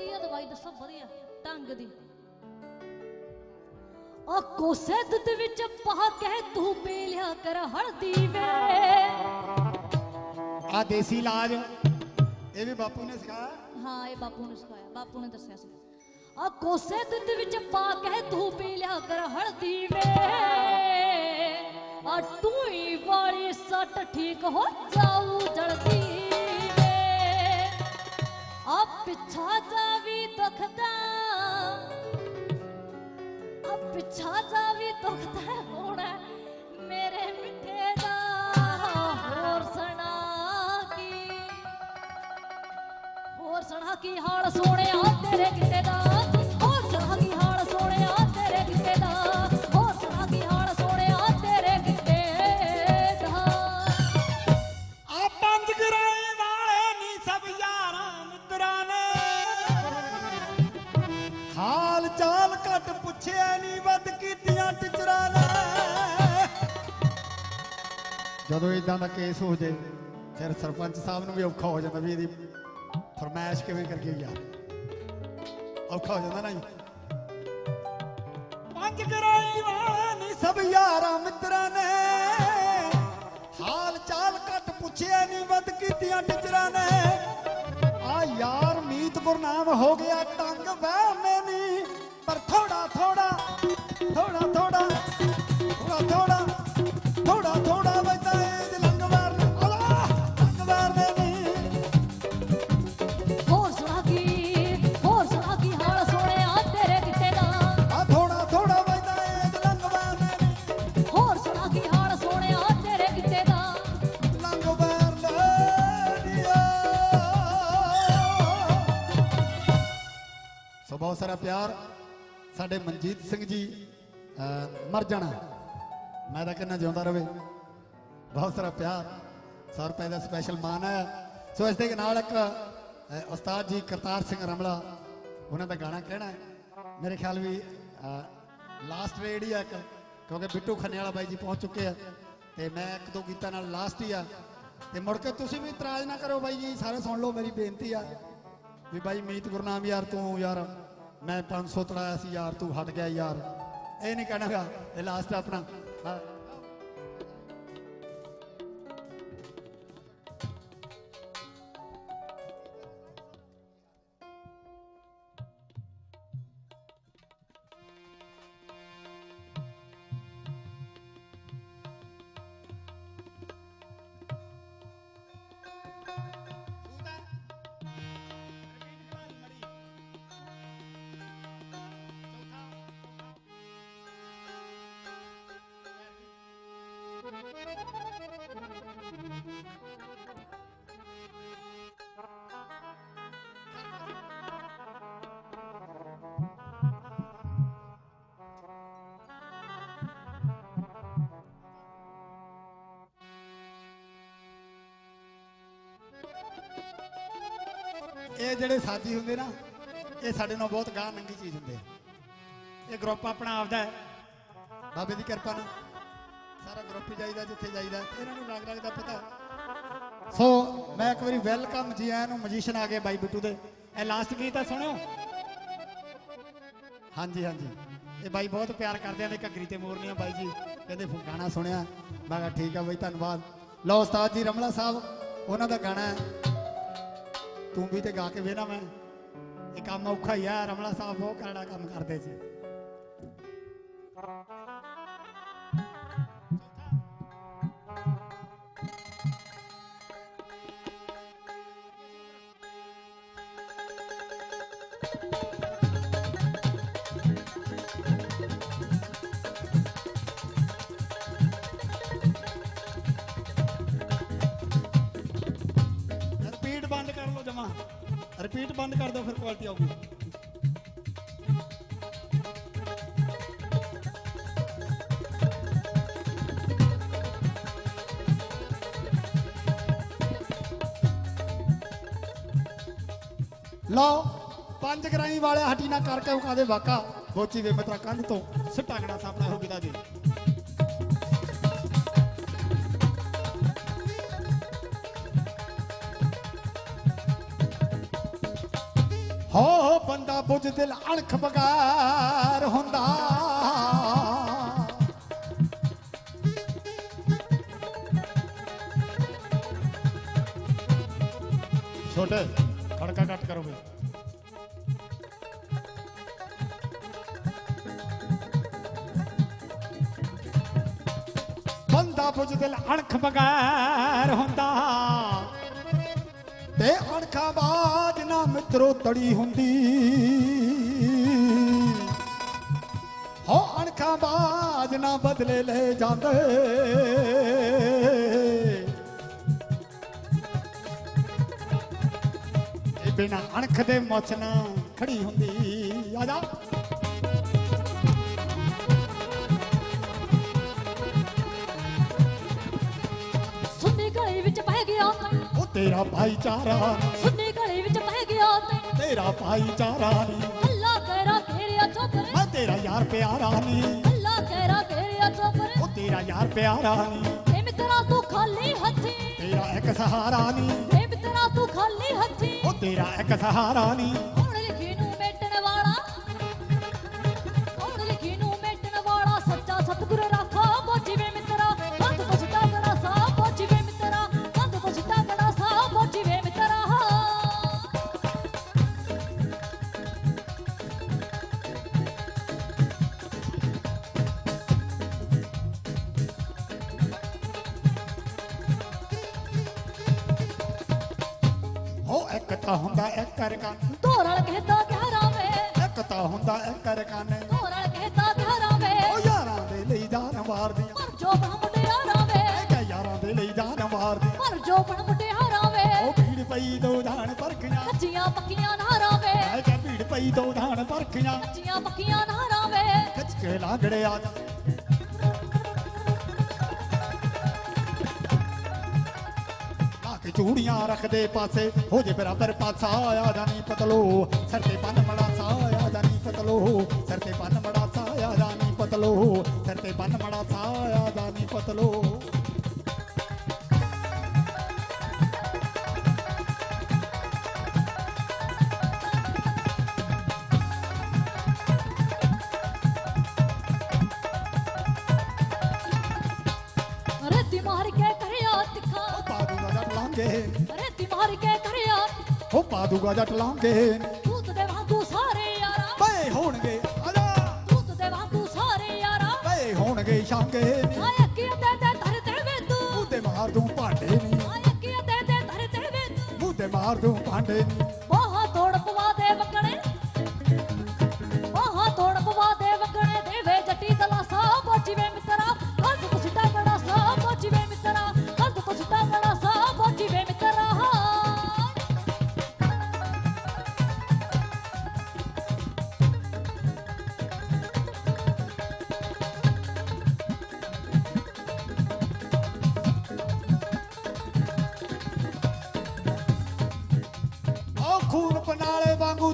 ਵਧੀਆ ਦਵਾਈ ਦੱਸੋ ਵਧੀਆ ਢੰਗ ਦੀ। ਆ ਕੋਸੇ ਦੁੱਧ ਵਿੱਚ ਪਾ ਕੇ ਤੂੰ ਪੀ ਲਿਆ ਕਰ ਹਲਦੀ ਵੇ। ਆ ਦੇਸੀ ਇਲਾਜ ਇਹ ਵੀ ਬਾਪੂ ਨੇ ਸਿਖਾਇਆ? ਹਾਂ ਇਹ ਬਾਪੂ ਨੇ ਸਿਖਾਇਆ ਬਾਪੂ ਨੇ ਦੱਸਿਆ ਸੀ। ਆ ਕੋਸੇ ਦੁੱਧ ਵਿੱਚ ਪਾ ਕੇ ਤੂੰ ਪੀ ਲਿਆ ਕਰ ਹਲਦੀ ਵੇ। ਆ ਟੂਈ ਵਾਲੀ ਸੱਟ ਠੀਕ ਹੋ ਜਾਊ ਜਲਦੀ ਆ ਪਿੱਛਾ ਜਾਵੀ ਦੁਖਦਾ। ਆ ਪਿੱਛਾ ਜਾਵੀ ਦੁਖਦਾ ਹੋਣਾ ਮੇਰੇ ਮਿੱਠੇ ਦਾ ਹੋਰ ਸੁਣਾ ਕੀ? ਹੋਰ ਸੁਣਾ ਕੀ ਹਾਲ ਸੋਹਣਿਆ ਤੇਰੇ ਕਿਤੇ ਦਾ? ਜਦੋਂ ਇਦਾਂ ਦਾ ਕੇਸ ਹੋ ਜੇ, ਫਿਰ ਸਰਪੰਚ ਸਾਹਿਬ ਨੂੰ ਵੀ ਔਖਾ ਹੋ ਜਾਂਦਾ ਵੀ ਇਹਦੀ ਫਰਮਾਇਸ਼ ਕਿਵੇਂ ਕਰਕੇ ਯਾਰ। ਔਖਾ ਹੋ ਜਾਂਦਾ ਨਾ ਜੀ। ਪੰਜ ਗਰਾਈ ਵਾਲੇ ਨਹੀਂ ਸਭ ਯਾਰਾਂ ਮਿੱਤਰਾਂ ਨੇ, ਹਾਲ ਚਾਲ ਘੱਟ ਪੁੱਛਿਆ ਨਹੀਂ ਵੱਧ ਕੀਤੀਆਂ ਟਿਚਰਾਂ ਨੇ। ਆ ਯਾਰ ਮੀਤ ਗੁਰਨਾਮ ਹੋ ਗਿਆ, ਟੰਗ ਵਹਿਨੇ ਨਹੀਂ ਪਰ ਥੋੜਾ ਥੋੜਾ ਥੋੜਾ ਸਾਰਾ ਪਿਆਰ ਸਾਡੇ ਮਨਜੀਤ ਸਿੰਘ ਜੀ ਮਰ ਜਾਣਾ। ਮੈਂ ਤਾਂ ਕਹਿੰਦਾ ਜਿਉਂਦਾ ਰਵੇ। ਬਹੁਤ ਸਾਰਾ ਪਿਆਰ। 100 ਰੁਪਏ ਦਾ ਸਪੈਸ਼ਲ ਮਾਨ ਹੈ। ਸੋ ਇਸ ਦੇ ਨਾਲ ਇੱਕ ਉਸਤਾਦ ਜੀ ਕਰਤਾਰ ਸਿੰਘ ਰਮਲਾ, ਉਹਨਾਂ ਦਾ ਗਾਣਾ ਕਹਿਣਾ ਹੈ। ਮੇਰੇ ਖਿਆਲ ਵੀ ਲਾਸਟ ਰੇਡ ਹੀ ਆ ਇੱਕ, ਕਿਉਂਕਿ ਬਿੱਟੂ ਖੰਨੇ ਵਾਲਾ ਬਾਈ ਜੀ ਪਹੁੰਚ ਚੁੱਕੇ ਆ। ਤੇ ਮੈਂ ਇੱਕ ਦੋ ਗੀਤਾਂ ਨਾਲ ਲਾਸਟ ਹੀ ਆ। ਤੇ ਮੁੜ ਕੇ ਤੁਸੀਂ ਵੀ ਇਤਰਾਜ਼ ਨਾ ਕਰੋ ਬਾਈ ਜੀ, ਸਾਰੇ ਸੁਣ ਲਓ, ਮੇਰੀ ਬੇਨਤੀ ਆ। ਵੀ ਬਾਈ ਮੀਤ ਗੁਰਨਾਮ ਯਾਰ ਤੂੰ ਯਾਰ। ਮੈਂ 500 ਤੜਾਇਆ ਸੀ, ਯਾਰ ਤੂੰ ਹਟ ਗਿਆ ਯਾਰ ਇਹ ਨਹੀਂ ਕਹਿਣਾਗਾ ਇਹ ਲਾਸਟ ਆਪਣਾ ਹਾਂ। ਇਹ ਜਿਹੜੇ ਸਾਥੀ ਹੁੰਦੇ ਨਾ, ਇਹ ਸਾਡੇ ਨਾਲ ਬਹੁਤ ਗਾਹ ਨੰਗੀ ਚੀਜ਼ ਹੁੰਦੇ ਆ। ਇਹ ਗਰੁੱਪ ਆਪਣਾ ਆਪਦਾ ਹੈ ਬਾਬੇ ਦੀ ਕਿਰਪਾ ਨਾਲ ਸਾਰਾ ਗਰੁੱਪ ਜਾਈਦਾ, ਜਿੱਥੇ ਜਾਈਦਾ, ਇਹਨਾਂ ਨੂੰ ਲੱਗ ਲੱਗ ਪਤਾ। ਸੋ ਮੈਂ ਇੱਕ ਵਾਰੀ ਵੈਲਕਮ ਜੀ ਆਇਆਂ ਨੂੰ ਮਜੀਸ਼ੀਅਨ ਆ ਗਏ ਬਾਈ ਬਿੱਟੂ ਦੇ। ਇਹ ਲਾਸਟ ਗੀਤ ਆ, ਸੁਣਿਓ। ਹਾਂਜੀ ਹਾਂਜੀ। ਇਹ ਬਾਈ ਬਹੁਤ ਪਿਆਰ ਕਰਦੇ ਆ ਨੇ ਘੱਗਰੀ ਤੇ ਮੋਰਨੀਆਂ, ਬਾਈ ਜੀ। ਕਹਿੰਦੇ ਗਾਣਾ ਸੁਣਿਆ। ਮੈਂ ਕਿਹਾ ਠੀਕ ਆ ਬਾਈ, ਧੰਨਵਾਦ। ਲਓ ਉਸਤਾਦ ਜੀ ਰਮਲਾ ਸਾਹਿਬ, ਉਹਨਾਂ ਦਾ ਗਾਣਾ ਤੂੰ ਵੀ ਤੇ ਗਾ ਕੇ ਵੇਨਾ ਮੈਂ। ਇਹ ਕੰਮ ਔਖਾ ਹੀ ਆ, ਰਮਲਾ ਸਾਹਿਬ ਬਹੁਤ ਕਰੜਾ ਕੰਮ ਕਰਦੇ ਸੀ। ਰਿਪੀਟ ਬੰਦ ਕਰ ਦਿਓ, ਫਿਰ ਕੁਆਲਿਟੀ ਆਊਗੀ। ਲਓ, ਪੰਜ ਗਰਾਈ ਵਾਲੇ ਹਟੀ ਨਾ ਕਰਕੇ ਉਹ ਕਾਦੇ ਵਾਕਾ। ਬੋਚੀ ਵੇ ਮਤਰਾ ਕੰਧ ਤੋਂ ਸਟਾਗਣਾ ਸਾਪਣਾ ਹੋ ਗਿਆ ਜੀ। ਉਹ ਬੰਦਾ ਬੁੱਝ ਦਿਲ ਅਣਖ ਬਗਾਰ ਹੁੰਦਾ। ਛੋਟੇ, ਖੜਕਾ ਕੱਟ ਕਰੋਗੇ। ਬੰਦਾ ਬੁੱਝ ਦਿਲ ਅਣਖ ਬਗੈਰ ਹੁੰਦਾ। ਤੇ ਅਣਖਾਂ ਬਾਜ ਨਾ ਮਿੱਤਰੋ ਤੜੀ ਹੁੰਦੀ। ਹੋ ਅਣਖਾਂ ਬਾਜ ਨਾ ਬਦਲੇ ਲੈ ਜਾਂਦੇ। ਇਹ ਬਿਨਾ ਅਣਖ ਦੇ ਮੁੱਛ ਨਾ ਖੜੀ ਹੁੰਦੀ। ਆ ਜਾ। ਸੁੰਨੀ ਗਲੀ ਵਿੱਚ ਪੈ ਗਿਆ ਤੇਰਾ ਭਾਈਚਾਰਾ ਸੁੰਨੀ ਗਲੀ ਵਿੱਚ ਪੈ ਗਿਆ ਤੇਰਾ ਭਾਈਚਾਰਾ ਨੀ। ਅੱਲਾ ਕਹਿਰਾ ਘੇਰਿਆ ਚੋਪਰ। ਮੈਂ ਤੇਰਾ ਯਾਰ ਪਿਆਰਾ ਨੀ। ਅੱਲਾ ਕਹਿਰਾ ਘੇਰਿਆ ਚੋਪਰ। ਉਹ ਤੇਰਾ ਯਾਰ ਪਿਆਰਾ ਨੀ। ਏ ਮਿੱਤਰਾ ਤੂੰ ਖਾਲੀ ਹੱਥੀ। ਤੇਰਾ ਇੱਕ ਸਹਾਰਾ ਨੀ। ਏ ਮਿੱਤਰਾ ਤੂੰ ਖਾਲੀ ਹੱਥੀ। ਉਹ ਤੇਰਾ ਇੱਕ ਸਹਾਰਾ ਨੀ। ਤਾਂ ਹੁੰਦਾ ਇੱਕ ਰਕਾਨ ਧੋਰਲ ਕਹਿਤਾ ਕਹਿਰਾ ਵੇ। ਉਹ ਯਾਰਾਂ ਦੇ ਲਈ ਜਾਨ ਮਾਰਦੀਆਂ ਪਰ ਜੋ ਬਣ ਮੁੰਡਿਆਰਾ ਵੇ। ਇਹ ਕਿ ਯਾਰਾਂ ਦੇ ਲਈ ਜਾਨ ਮਾਰਦੀਆਂ ਪਰ ਜੋ ਬਣ ਮੁੰਡਿਆਰਾ ਵੇ। ਉਹ ਭੀੜ ਪਈ ਦੋ ਜਾਣ ਪਰਖੀਆਂ। ਕੱਚੀਆਂ ਪੱਕੀਆਂ ਨਾਰਾਂ ਵੇ। ਇਹ ਕਿ ਭੀੜ ਪਈ ਦੋ ਜਾਣ ਪਰਖੀਆਂ। ਕੱਚੀਆਂ ਪੱਕੀਆਂ ਨਾਰਾਂ ਵੇ। ਖਿੱਚ ਕੇ ਲਾਂਗੜੇ ਆ ਜਾ। ਚੂੜੀਆਂ ਰੱਖਦੇ ਪਾਸੇ। ਹੋ ਜੇ ਬਰਾਬਰ ਪਾਸਾ ਆਇਆ ਜਾਨੀ ਪਤਲੋ। ਸਿਰ ਤੇ ਬੰਨ ਜਾਨੀ ਪਤਲੋ। ਸਿਰ ਤੇ ਬੰਨ ਮੜਾ ਸਾ ਆਇਆ ਜਾਨੀ ਪਤਲੋ। ਸਿਰ ਤੇ ਬੰਨ ਮੜਾ ਸਾ ਆਇਆ ਜਾਨੀ ਪਤਲੋ ਉਹ ਪਾਦੂਗਾ ਜੱਟ ਲਾਂਗੇ ਮੂੰਹ ਤੇ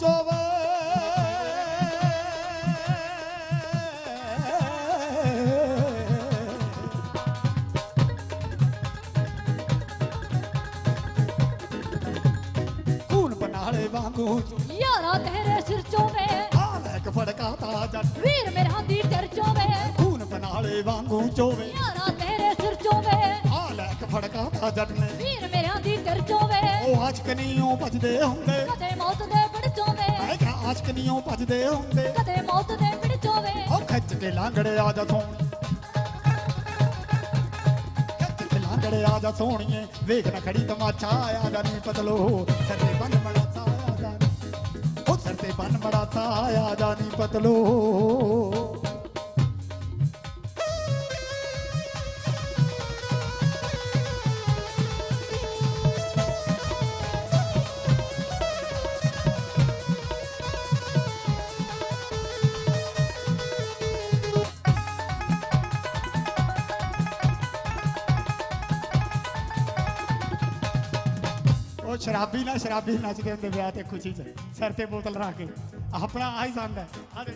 ਚੋਵੇ। ਖੂਨ ਪਨਾਲੇ ਵਾਂਗੂ ਯਾਰਾ ਤੇਰੇ ਸਿਰ ਚੋਵੇ। ਆ ਲੈ ਕੇ ਫੜਕਾ ਤਾ ਜੱਟ। ਵੀਰ ਮੇਰਾ ਦੀ ਤੇਰ ਚੋਵੇ। ਖੂਨ ਪਨਾਲੇ ਵਾਂਗੂ ਚੋਵੇ। ਯਾਰਾ ਤੇਰੇ ਸਿਰ ਚੋਵੇ। ਆ ਲੈ ਕੇ ਫੜਕਾ ਤਾ ਜੱਟ ਨੇ। ਵੀਰ ਦੀ ਤੇਰ ਚੋਵੇ ਉਹ ਆਸ਼ਕ ਨਹੀਂ ਉਹ ਭਜਦੇ ਹੁੰਦੇ। ਕਦੇ ਮੌਤ ਦੇ ਪਿੜ ਚੋਵੇ ਮੈਂ ਕਿਹਾ ਆਸ਼ਕ ਨਹੀਂ ਉਹ ਭਜਦੇ ਹੁੰਦੇ। ਕਦੇ ਮੌਤ ਦੇ ਪਿੜ ਚੋਵੇ ਉਹ ਖਿੱਚ ਕੇ ਲਾਂਗੜੇ ਆ ਜਾ ਸੋਹਣੀ ਖਿੱਚ ਕੇ ਲਾਂਗੜੇ ਆ ਜਾ ਸੋਹਣੀਏ। ਵੇਖ ਨਾ ਖੜੀ ਤਮਾਚਾ ਆਇਆ ਦਾ ਨਹੀਂ ਪਤਲੋ ਸਿਰ ਤੇ ਬੰਨ ਮੜਾ ਸਾਇਆ ਦਾ ਨੀ। ਉਹ ਸਿਰ ਤੇ ਬੰਨ ਮੜਾ ਸਾਇਆ ਦਾ ਨਹੀਂ ਪਤਲੋ ਸ਼ਰਾਬੀ ਨਾ ਸ਼ਰਾਬੀ ਨੱਚਦੇ ਹੁੰਦੇ ਵਿਆਹ ਤੇ ਖੁਸ਼ੀ 'ਚ ਸਿਰ ਤੇ ਬੋਤਲ ਰੱਖ ਕੇ। ਆਪਣਾ ਆਹੀ ਸੰਦ ਹੈ। ਆ ਦੇ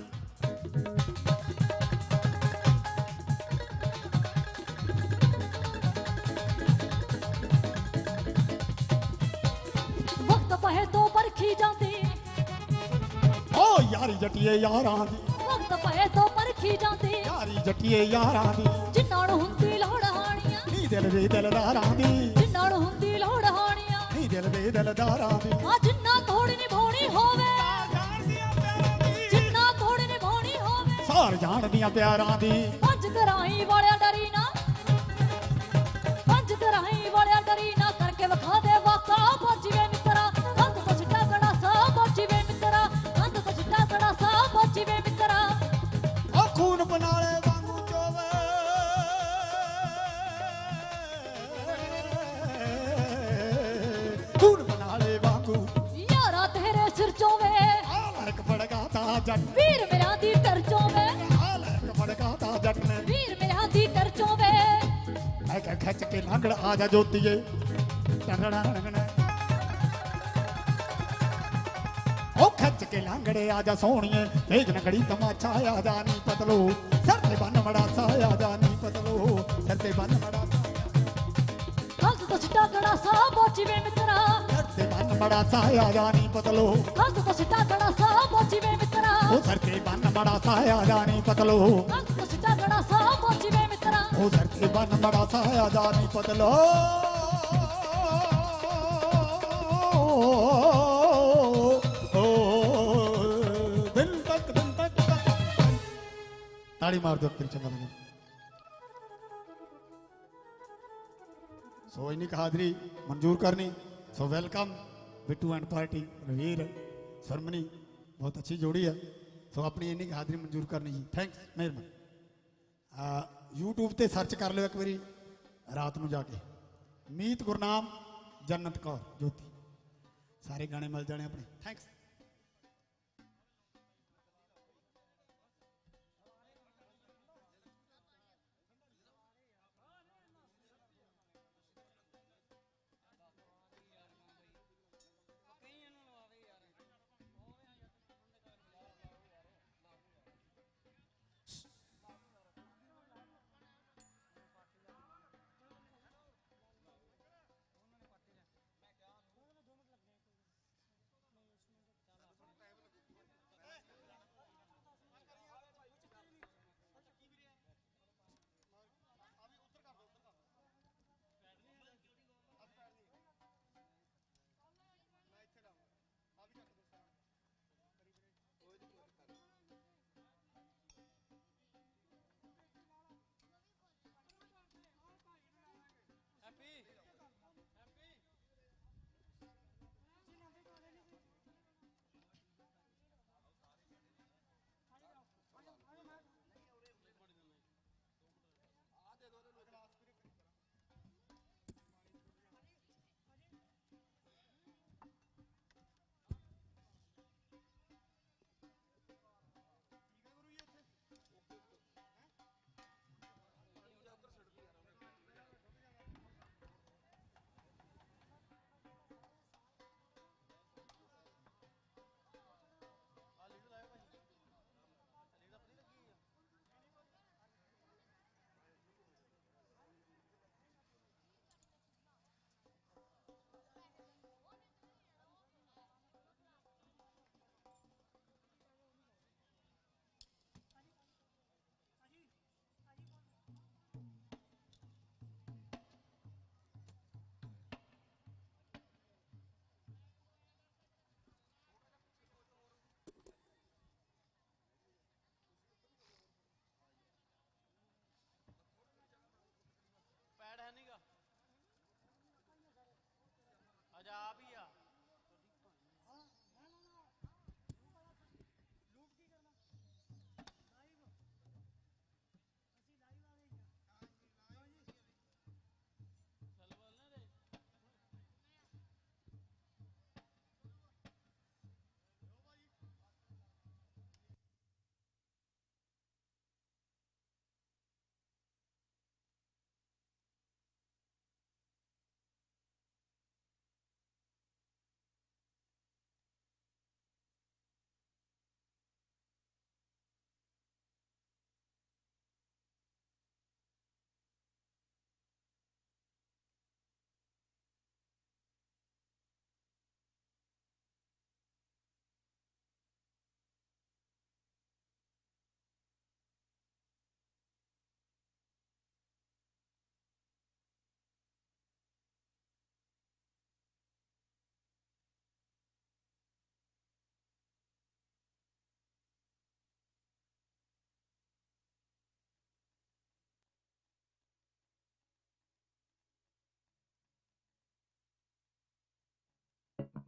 ਵਕਤ ਪਹੇ ਤੋਂ ਪਰਖੀ ਜਾਂਦੀ। ਉਹ ਯਾਰੀ ਜੱਟੀਏ ਯਾਰਾਂ ਦੀ। ਵਕਤ ਪਏ ਤੋਂ ਪਰਖੀ ਜਾਂਦੀ। ਯਾਰੀ ਜੱਟੀਏ ਯਾਰਾਂ ਦੀ। ਜਿੰਨਾਂ ਨੂੰ ਹੁੰਦੀ ਲੋੜ ਹਾਣੀਆਂ। ਨੀ ਦਿਲ ਦੇ ਦਿਲਦਾਰਾਂ ਦੀ। ਜਿੰਨਾਂ ਨੂੰ ਹੁੰਦੀ ਲੋੜ ਦਿਲ ਦੇ ਦਿਲਦਾਰਾਂ ਦੀ। ਆ ਜਿੰਨਾ ਥੋੜੀ ਨਿਭਾਉਣੀ ਹੋਵੇ। ਜਿੰਨਾ ਥੋੜੀ ਨਿਭਾਉਣੀ ਹੋਵੇ। ਸਾਰ ਜਾਣਦੀਆਂ ਪਿਆਰਾਂ ਦੀ। ਪੰਜ ਕਰਾਈ ਵਾਲਿਆ ਡਰੀ ਨਾ ਪੰਜ ਕਰਾਈ ਵਾਲਿਆ ਡਰੀ ਨਾ ਜੱਟ। ਵੀਰ ਮੇਰਾ ਦੀ ਟਰ ਚੋਵੇ ਆ ਲੜਕ ਫੜਗਾ ਤਾ ਜੱਟ ਨੇ। ਵੀਰ ਮੇਰਾ ਦੀ ਟਰ ਚੋਵੇ। ਮੈਂ ਕਿਹਾ ਖਿੱਚ ਕੇ ਲੰਗੜ ਆ ਜਾ ਜੋਤੀਏ। ਟੰਗੜਾ ਲੰਗਣਾ ਉਹ ਖਿੱਚ ਕੇ ਲੰਗੜੇ ਆ ਜਾ ਸੋਹਣੀਏ। ਤੇਜ ਨਗੜੀ ਤਮਾਚਾ ਆ ਜਾ ਨੀ ਪਤਲੋ। ਸਿਰ ਤੇ ਬੰਨ ਮੜਾ ਸਾਇਆ ਜਾ ਨੀ ਪਤਲੋ। ਸਿਰ ਤੇ ਬੰਨ ਮੜਾ ਤੋਂ ਸਾ ਪਹੁੰਚੀਵੇ ਮਿੱਤਰਾ। ਸਿਰ ਤੇ ਬੰਨ ਮੜਾ ਸਾਇਆ ਜਾ ਨੀ ਪਤਲੋ। ਕੰਧ ਤੋਂ ਛਿੱਟਾ ਕੜਾ ਸਾ ਪਹੁੰਚੀਵੇ ਮਿੱਤਰਾ। ਉਹ ਸਿਰ ਤੇ ਬੰਨ ਮੜਾ ਸਾਇਆ ਜਾ ਨੀ ਪਤਲੋ ਕੰਧ ਤੋਂ ਛਿੱਟਾ ਕੜਾ ਸਾ ਪਹੁੰਚੀਵੇ ਮਿੱਤਰਾ ਉਹ ਸਿਰ ਤੇ ਬੰਨ ਮੜਾ ਸਾਇਆ ਜਾ ਨੀ ਪਤਲੋ ਦਿਲ ਤੱਕ ਦਿਲ ਤੱਕ ਤਾੜੀ ਮਾਰ ਦਿਓ ਫਿਰ ਚੰਗਾ ਲੱਗਿਆ ਸੋ ਇਨੀ ਹਾਜ਼ਰੀ ਮਨਜ਼ੂਰ ਕਰਨੀ so welcome Bittu and party ਰਵੀਰ ceremony ਬਹੁਤ ਅੱਛੀ ਜੋੜੀ ਹੈ ਸੋ ਆਪਣੀ ਇੰਨੀ ਕੁ ਹਾਜ਼ਰੀ ਮਨਜ਼ੂਰ ਕਰਨੀ ਜੀ ਥੈਂਕਸ ਮਿਹਰਬਾਨੀ ਆ YouTube ਤੇ ਸਰਚ ਕਰ ਲਿਓ ਇੱਕ ਵਾਰੀ ਰਾਤ ਨੂੰ ਜਾ ਕੇ ਮੀਤ ਗੁਰਨਾਮ ਜੰਨਤ ਕੌਰ ਜੋਤੀ ਸਾਰੇ ਗਾਣੇ ਮਿਲ ਜਾਣੇ ਆਪਣੇ ਥੈਂਕਸ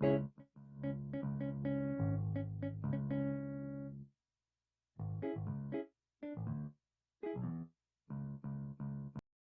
Thank you.